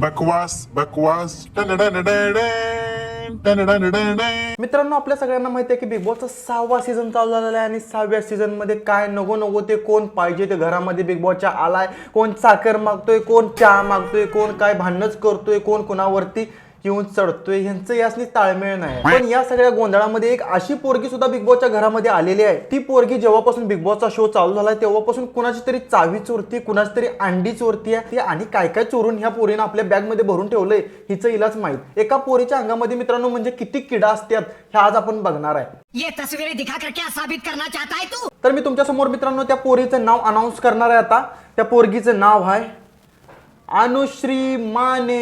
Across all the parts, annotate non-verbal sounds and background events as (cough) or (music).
बकवास बकवास. मित्रांनो आपल्या सगळ्यांना माहिती आहे की बिग बॉसचा सहावा सीझन चालू झालेला आहे आणि सहाव्या सीझनमध्ये काय नको नको ते कोण पाहिजे ते घरामध्ये बिग बॉसच्या आलाय? कोण साखर मागतोय? कोण चहा मागतोय? कोण काय भांडणच करतोय? कोण कोणावरती येऊन चढतोय ह्यांचं यासनी ताळमेळ नाही पण या सगळ्या गोंधळामध्ये एक अशी पोरगी सुद्धा बिग बॉसच्या घरामध्ये आलेली आहे. ती पोरगी जेव्हापासून बिग बॉसचा शो चालू झालाय तेव्हापासून कुणाची तरी चावी चोरती कुणाची तरी अंडी चोरती आहे ती आणि काय काय चोरून ह्या पोरीनं आपल्या बॅगमध्ये भरून ठेवलंय हिचं इलाच माहीत. एका पोरीच्या अंगामध्ये मित्रांनो म्हणजे किती किडा असतात हे आज आपण बघणार आहे. ये तस्वीरें दिखाकर क्या साबित करना चाहता है तू? तर मी तुमच्यासमोर मित्रांनो त्या पोरीचं नाव अनाऊन्स करणार आहे आता. त्या पोरगीचं नाव आहे अनुश्री माने.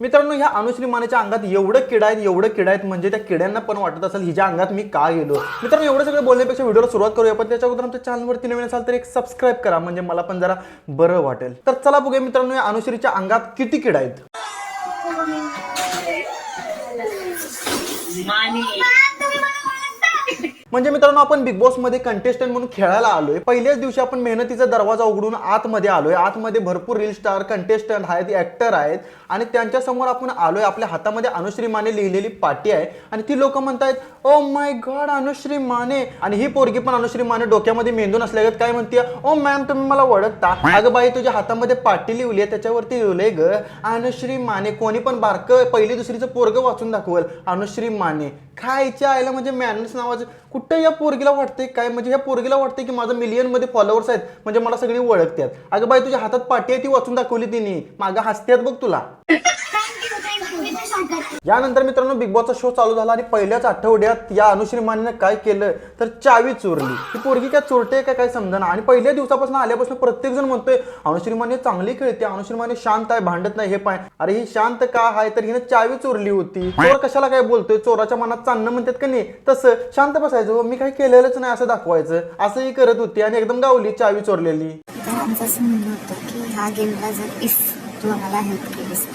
मित्रांनो ह्या अनुश्री मानेच्या अंगात एवढं किडा आहेत एवढं किडा आहेत म्हणजे त्या किड्यांना पण वाटत असेल हिच्या अंगात मी का गेलो. मित्रांनो एवढं सगळं बोलण्यापेक्षा व्हिडिओला सुरुवात करूया पण त्याच्या अगोदर आमच्या चॅनलवरती नवीन असाल तर एक सबस्क्राईब करा म्हणजे मला पण जरा बरं वाटेल. तर चला बघूया मित्रांनो या अनुश्रीच्या अंगात किती किडा आहेत? म्हणजे मित्रांनो आपण बिग बॉसमध्ये कंटेस्टंट म्हणून खेळायला आलोय. पहिल्याच दिवशी आपण मेहनतीचा दरवाजा उघडून आतमध्ये आलोय. आतमध्ये भरपूर रील स्टार कंटेस्टंट आहेत ऍक्टर आहेत. आणि त्यांच्यासमोर आपण आलोय. आपल्या हातामध्ये अनुश्री माने लिहिलेली पाटी आहे. आणि ती लोक म्हणतायत oh my god Anushree Mane. आणि ही पोरगी पण अनुश्री माने डोक्यामध्ये मेंदून असल्यागत काय म्हणते ओ oh मॅम तुम्ही मला ओळखता. अगं बाई तुझ्या हातामध्ये पाटी लिहिली आहे त्याच्यावरती लिहिलंय ग. अनुश्री माने कोणी पण बारकं पहिली दुसरीचं पोरग वाचून दाखवल. अनुश्री माने. खायच्या आईला म्हणजे मॅनर्स नावाचं कुठं या पोरगीला वाटतंय काय? म्हणजे या पोरगीला वाटते की माझं मिलियनमध्ये फॉलोअर्स आहेत म्हणजे मला सगळी ओळखतात अगं बाई तुझ्या हातात पाठी आहे ती वाचून दाखवली तिने. मागं हसत्यात बघ तुला. (laughs) यानंतर मित्रांनो बिग बॉसचा शो चालू झाला आणि पहिल्याच आठवड्यात या अनुश्री मानने काय केलं? तर चावी चोरली. ही पोरगी काय चोरते का काय समजा आणि पहिल्या दिवसापासून आल्यापासून प्रत्येक जण म्हणतोय अनुश्री माने चांगली खेळते अनुश्री माने शांत आहे भांडत नाही हे पाय. अरे ही शांत का आहे? तर हिने चावी चोरली होती. चोर कशाला काय बोलतोय? चोराच्या मनात चांगलं म्हणतात का नाही? तसं शांत बसायचं. हो, मी काही केलेलंच नाही असं दाखवायचं. असंही करत होती आणि एकदम गावली चावी चोरलेली. आमचं असं म्हणणं होतं की ह्या गेमला जर इफ तू आम्हाला हेल्प केलीस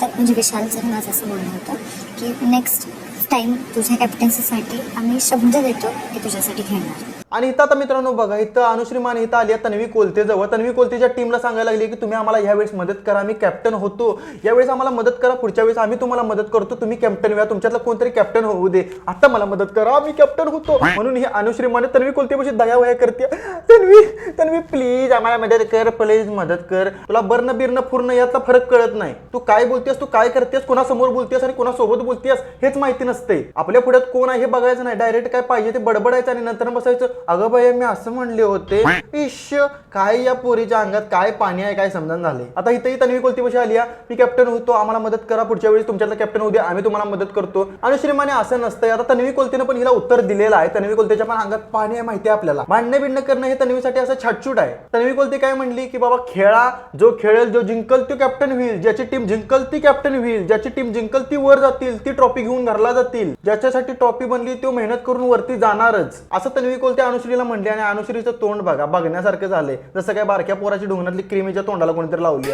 तर म्हणजे विशाल सर माझं असं बोलणं होतं की नेक्स्ट टाईम तुझ्या कॅप्टन्सीसाठी आम्ही शब्द देतो की तुझ्यासाठी खेळणार आणि इथं आता मित्रांनो बघा इथं अनुश्री मान इथं आली आहे तन्वी कोलते जवळ. तन्वी कोलतेच्या टीमला सांगायला लागली की तुम्ही आम्हाला यावेळेस मदत करा आम्ही कॅप्टन होतो. यावेळेस आम्हाला मदत करा पुढच्या वेळेस आम्ही तुम्हाला मदत करतो तुम्ही कॅप्टन व्हा तुमच्यातला कोणतरी कॅप्टन होऊ दे. आता मला मदत करा मी कॅप्टन होतो. म्हणून ही अनुश्री माने तन्वी कोलतेपाशी दया वया करते. तन्वी तन्वी प्लीज आम्हाला मदत कर प्लीज मदत कर. तुला बर्ण बिर्ण पूर्ण यातला फरक कळत नाही. तू काय बोलतेस तू काय करतेस कोणासमोर बोलतेस आणि कोणासोबत बोलतेस हेच माहिती नसते. आपल्या पुढ्यात कोण आहे हे बघायचं नाही. डायरेक्ट काय पाहिजे ते बडबडायचं आणि नंतर बसायचं. अगं बाई मी असं म्हणले होते इश काय या पोरीच्या अंगात काय पाणी आहे काय समजून झाले? आता इथंही तन्वी कोलती पशी आली मी कॅप्टन होतो आम्हाला मदत करा पुढच्या वेळी तुमच्यातला कॅप्टन होऊ द्या आम्ही तुम्हाला मदत करतो. आणि श्रीमाने असं नसतंय आता तन्वी कोलतीनं पण हिला उत्तर दिलेलं आहे तन्वी कोलतेच्या पण अंगात पाणी आहे माहिती आहे आपल्याला. भांडणं बिंडणं करणं हे तन्वीसाठी असं छाटछूट आहे. तन्वी कोलते काय म्हणली की बाबा खेळा जो खेळेल जो जिंकल तो कॅप्टन होईल ज्याची टीम जिंकल ती कॅप्टन होईल ज्याची टीम जिंकल ती वर जातील ती ट्रॉफी घेऊन घरला जातील ज्याच्यासाठी ट्रॉफी बनली तो मेहनत करून वरती जाणारच. असं तन्वी कोलते अनुश्रीला म्हणले आणि अनुश्रीचं तोंड बघा बघण्यासारखं झालंय. जसं काय बारक्या पोराची ढोंगणातली क्रीमीच्या तोंडाला कोणीतरी लावली.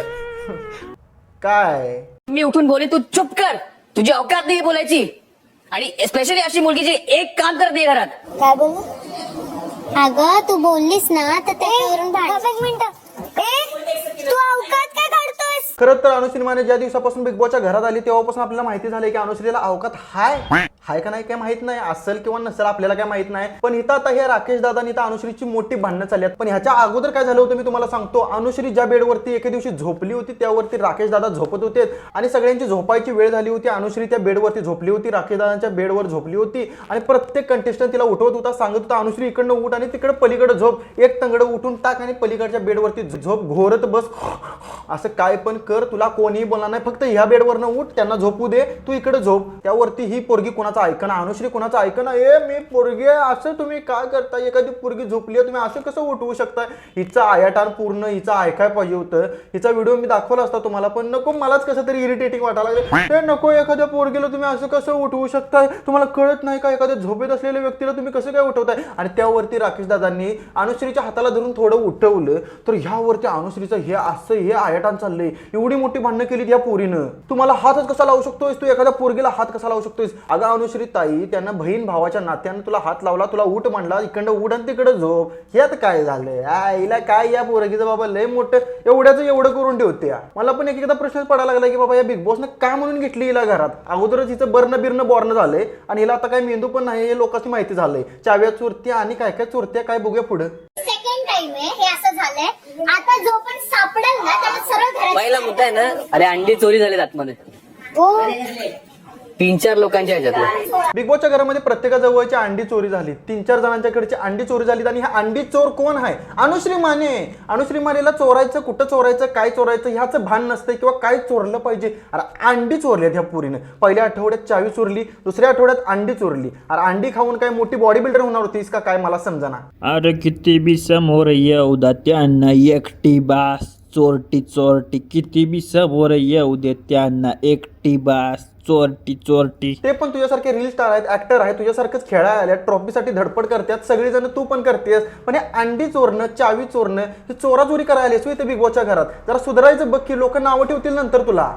काय? मी उठून बोले तू चुप कर. तुझी अवकात नाही बोलायची. आणि स्पेशली अशी मुलगी जी एक काम करत घरात. काय बोल अगं तू बोललीस ना तर त्याच्यावरून एक मिनिट. तू अवकात काय काढतोयस? खरं तर अनुश्री माने ज्या दिवसापासून बिग बॉसच्या घरात आली तेव्हापासून आपल्याला माहिती झाली की अनुश्रीला अवकात हाय. हाय का नाही काय माहीत नाही असेल किंवा नसेल आपल्याला काय माहीत नाही. पण इथं आता हे राकेश दादा इथं अनुश्रीची मोठी भांडणं चालली आहेत. पण ह्याच्या अगोदर काय झालं होतं मी तुम्हाला सांगतो. अनुश्री ज्या बेडवरती एके दिवशी झोपली होती त्यावरती राकेश दादा झोपत होते आणि सगळ्यांची झोपायची वेळ झाली होती. अनुश्री त्या बेडवरती झोपली होती राकेश दादांच्या बेडवर झोपली होती आणि प्रत्येक कंटेस्टंट तिला उठवत होता सांगत होता अनुश्री इकडनं उठ आणि तिकडे पलीकडे झोप. एक तंगडं उठून टाक आणि पलीकडच्या बेडवरती झोप घोरत बस. असं काय पण कर तुला कोणीही बोलणार नाही फक्त ह्या बेडवरनं उठ त्यांना झोपू दे तू इकडे झोप. त्यावरती ही पोरगी कोणाचा ऐकना अनुश्री कुणाचं ऐकणं? ए मी पोरगी असं तुम्ही काय करताय? एखादी पोरगी झोपली आहे, तुम्ही असं कसं उठवू शकता हिचा आयाटार पूर्ण हिचं ऐकाय पाहिजे होतं. हिचा व्हिडिओ मी दाखवला असता तुम्हाला पण नको मलाच कसं तरी इरिटेटिंग वाटायला लागले ते नको एखाद्या पोरगीला तुम्ही असं कसं उठवू शकताय? तुम्हाला कळत नाही का? एखाद्या झोपेत असलेल्या व्यक्तीला तुम्ही कसं काय उठवताय? आणि त्यावरती राकेश दादांनी अनुश्रीच्या हाताला धरून थोडं उठवलं तर ह्यावरती अनुश्रीचं हे असं हे आयाटान चाललंय. एवढी मोठी भांडणं केली या पोरीनं. तुम्हाला हातच कसा लावू शकतोयस तू? एखाद्या पोरगीला हात कसा लावू शकतोयस? अगं अनुश्री ताई त्यानं बहीण भावाच्या नात्यानं तुला हात लावला तुला उठ म्हणला इकडं उठ आणि तिकडं झोप. ह्यात काय झालंय? आईला काय या पोरगीचं बाबा लय मोठं एवढ्याच एवढं करून ठेवते या. मला पण एक एकदा प्रश्न पडायला लागला की बाबा या बिग बॉसनं का म्हणून घेतली हिला घरात? अगोदरच हिचं बर्न बिर्न बॉर्न झालंय आणि हिला आता काय मेंदू पण नाही हे लोकांची माहिती झालंय. चाव्या चोरत्या आणि काय काय चोरत्या काय बघूया पुढं. सेकंड टाइम आहे हे असं झालंय. आता जो पण सापडेल ना त्याला सरळ घरात पहिला मुद्दा आहे ना अरे अंडी चोरी झाली आतमध्ये. हो. तीन चार लोकांच्या ह्याच्यातलं. बिग बॉसच्या घरामध्ये प्रत्येकाजवळची अंडी चोरी झाली. तीन चार जणांच्याकडची अंडी चोरी झाली आणि हा अंडी चोर कोण आहे? अनुश्री माने. अनुश्री मानेला चोरायचं कुठं चोरायचं काय चोरायचं ह्याचं भान नसतं किंवा काय चोरलं पाहिजे? अरे अंडी चोरली ह्या पुरीनं. पहिल्या आठवड्यात चावी चोरली दुसऱ्या आठवड्यात अंडी चोरली. अरे अंडी खाऊन काय मोठी बॉडी बिल्डर होणार होतीस का? काय मला समजना. अरे किती बी समोर येऊ एकटी बास. चोरटी चोरटी किती बी समोर येऊ दे त्यांना. एकटी बास चोरटी चोरटी. ते पण तुझ्यासारखे रील स्टार आहेत ऍक्टर आहेत तुझ्यासारखंच खेळा आल्या ट्रॉफीसाठी धडपड करतात सगळेजण तू पण करतेस. पण हे अंडी चोरणं चावी चोरणं हे चोराचोरी करायला आलीस ते बिग बॉसच्या घरात. जरा सुधारायचं बघ की लोक नावं ठेवतील नंतर तुला.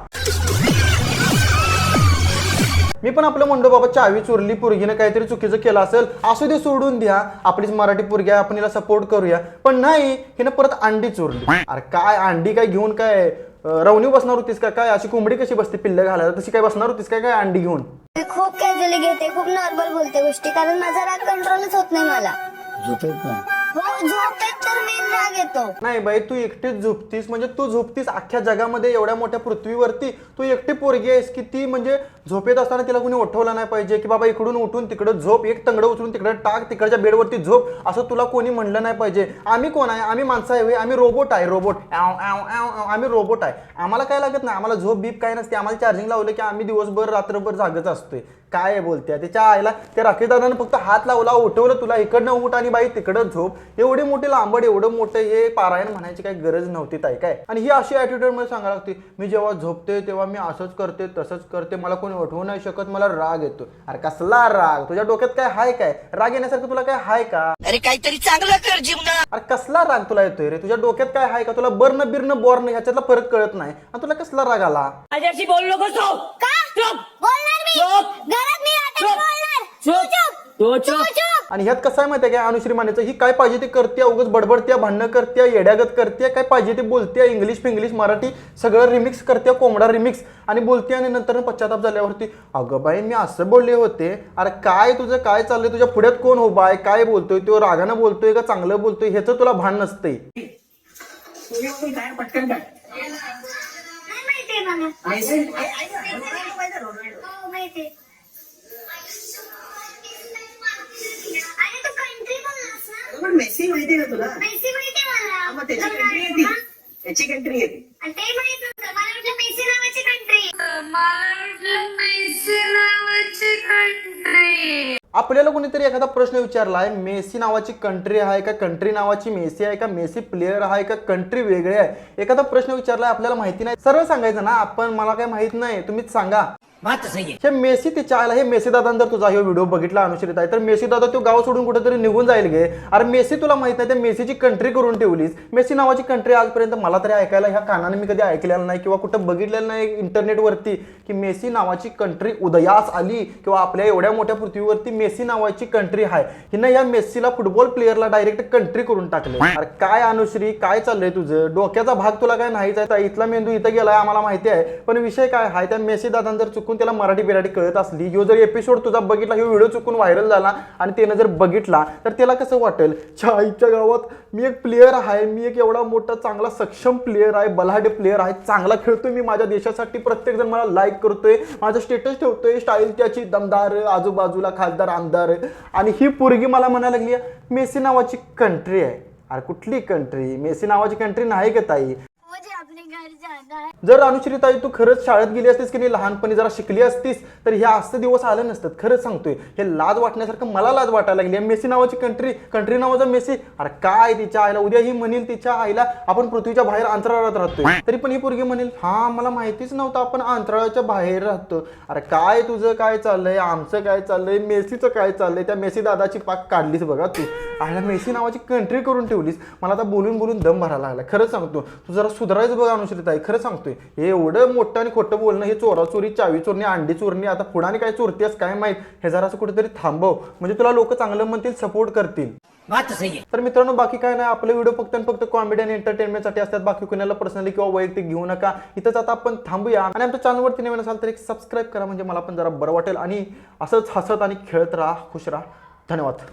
मी पण आपलं म्हणतो बाबा चावी चोरली पोरगीनं काहीतरी चुकीचं केलं असेल असू दे सोडून द्या. आपलीच मराठी पोरगी आहे आपण हिला सपोर्ट करूया. पण नाही हिनं परत अंडी चोरली. अरे काय अंडी काय घेऊन काय रवणी बसणार होतीस का? काय अशी कोंबडी कशी बसते पिल्लं घालायला? तशी काय बसणार होतीस काय? काय अंडी घेऊन? खूप कॅज्युअली घेते खूप नॉर्मल बोलते गोष्टी कारण माझा राग कंट्रोलच होत नाही मला. हो नाही बाई तू एकटीच झोपतीस म्हणजे तू झोपतीस अख्ख्या जगामध्ये एवढ्या मोठ्या पृथ्वीवरती. तू एकटी पोरगी आहेस की ती म्हणजे झोपेत असताना तिला कोणी उठवलं नाही पाहिजे की बाबा इकडून उठून तिकडं झोप एक तंगडं उचलून तिकडं टाक तिकडच्या बेडवरती झोप असं तुला कोणी म्हणलं नाही पाहिजे. आम्ही कोण आहे? आम्ही माणसं आहे आम्ही रोबोट आहे रोबोट. आम्ही रोबोट आहे. आम्हाला काय लागत नाही? आम्हाला झोप बीप काय नसते. आम्हाला चार्जिंग लावलं की आम्ही दिवसभर रात्रभर जागच असतोय. काय आहे बोलते? त्याच्या आईला त्या राखीदारानं फक्त हात लावला उठवलं तुला. इकडनं उठ आणि बाई तिकडं झोप. एवढी मोठी लांबड एवढं मोठं हे पारायण म्हणायची काही गरज नव्हती ताई काय? आणि ही अशी ॲटिट्यूडमध्ये सांगायला लागते मी जेव्हा झोपते तेव्हा मी असंच करते तसंच करते. मला कोणी उठवू नाही शकत मला राग येतो अरे कसला राग? तुझ्या डोक्यात काय हाय काय? राग येण्यासारखं तुला काय हाय का? अरे काहीतरी चांगलं कर जीवनात. अरे कसला राग तुला येतोय रे? तुझ्या डोक्यात काय हाय का? तुला बर्न बिर्न बॉर्न ह्याच्यातला फरक कळत नाही. आणि तुला कसला राग आला? माझ्याशी का? बोलणार मी. घरात आता. बोलणार. तू. चुप. आणि ह्यात कसं आहे माहिती आहे काय अनुश्री मानेचं ही काय पाहिजे ते करते उगाच बडबडत्या भांडणं करत्या येड्यागत करते काय पाहिजे ते बोलते इंग्लिश फिंग्लिश मराठी सगळं रिमिक्स करते कोंबडा रिमिक्स आणि बोलते आणि नंतर पश्चाताप झाल्यावरती अगं बाई मी असं बोलले होते अरे काय तुझं काय चाललंय तुझ्या पुढ्यात कोण उभा आहे काय बोलतोय तो रागानं बोलतोय का चांगलं बोलतोय ह्याचं तुला भान नसतंय नाही पण मेसी माहिती का तुला? मेसी माहितीये मला. मग त्याची कंट्री येते. हा? त्याची कंट्री येते. आणि ते माहीत नव्हतं. मला वाटलं मेसी नावाची कंट्री आपल्याला कोणीतरी एखादा प्रश्न विचारला आहे मेसी नावाची कंट्री आहे का? कंट्री नावाची मेसी आहे का? मेसी प्लेअर आहे का? कंट्री वेगळे आहे? एखादा प्रश्न विचारला आपल्याला माहिती नाही. सरळ सांगायचं ना आपण मला काय माहीत नाही. तुम्हीच सांगा. सही हे मेसी तिच्या आयला हे मेसी दादा जर तुझा हे व्हिडिओ बघितला अनुश्रित आहे तर मेसी दादा तो गाव सोडून कुठेतरी निघून जाईल गे. अरे मेसी तुला माहीत नाही त्या मेसीची कंट्री करून ठेवलीस. मेसी नावाची कंट्री आजपर्यंत मला तरी ऐकायला ह्या कानाने मी कधी ऐकलेलं नाही किंवा कुठं बघितलेलं नाही इंटरनेटवरती की मेसी नावाची कंट्री उदयास आली किंवा आपल्या एवढ्या मोठ्या पृथ्वीवरती मेसी नावाची कंट्री आहे. हिनं या मेसीला फुटबॉल प्लेअरला डायरेक्ट कंट्री करून टाकले अरे काय अनुश्री काय चाललंय तुझं? डोक्याचा भाग तुला काय नाहीच आहे? इथला मेंदू इथं गेलाय आम्हाला माहिती आहे. पण विषय काय? आहे त्या मेसी दादा जर चुकून त्याला मराठी बिराठी कळत असली ह्यो जर एपिसोड तुझा बघितला ह्यो व्हिडिओ चुकून व्हायरल झाला आणि त्यानं जर बघितला तर त्याला कसं वाटेल? आईच्या गावात मी एक प्लेअर आहे मी एक एवढा मोठा चांगला सक्षम प्लेअर आहे बलाढ्य प्लेअर आहे चांगला खेळतोय मी माझ्या देशासाठी प्रत्येक जण मला लाईक करतोय माझं स्टेटस ठेवतोय स्टाईल त्याची दमदार आजूबाजूला खासदार आमदार. आणि ही पोरगी मला म्हणायला लागली मेसी नावाची कंट्री आहे. अरे कुठली कंट्री मेसी नावाची कंट्री नाही का ताई मुझे अपने घर जाना है जर अनुश्रीताई तू खरंच शाळेत गेली असतीस की नाही लहानपणी जरा शिकली असतीस तर हे असं दिवस आले नसतात. खरंच सांगतोय हे लाज वाटण्यासारखं मला लाज वाटायला लागली. मेसी नावाची कंट्री कंट्री नावाचा मेसी अरे काय तिच्या आईला उद्या ही म्हणेल तिच्या आईला आपण पृथ्वीच्या बाहेर अंतराळात राहतोय. तरी पण ही पोरगी म्हणेल हा मला माहितीच नव्हतं आपण अंतराळाच्या बाहेर राहतो. अरे काय तुझं काय चाललंय आमचं काय चाललंय मेसीचं काय चाललंय त्या मेसी दादाची पाक काढलीस बघा तू. आईला मेसी नावाची कंट्री करून ठेवलीस. मला आता बोलून बोलून दम भरायला लागला. खरंच सांगतो तू जरा सुधारायचं बघा अनुश्रित आहे. खरं सांगतोय हे एवढं मोठं आणि खोटं बोलणं हे चोरा चोरी चावी चोरणी अंडी चोरणी आता पुढाने काय चोरतेस काय माहीत? हे जरासं कुठेतरी थांबव. म्हणजे तुला लोक चांगलं म्हणतील सपोर्ट करतील. बात तो सही तर मित्रांनो बाकी काय नाही आपले व्हिडिओ फक्त आणि फक्त कॉमेडी आणि एंटरटेनमेंटसाठी असतात. बाकी कुणाला पर्सनली किंवा वैयक्तिक घेऊ नका. इथंच आता आपण थांबूया. आणि आमच्या चॅनलवरती नवीन असाल तर एक सबस्क्राईब करा. म्हणजे मला पण जरा बरं वाटेल. आणि असंच हसत आणि खेळत राहा खुश राहा. धन्यवाद.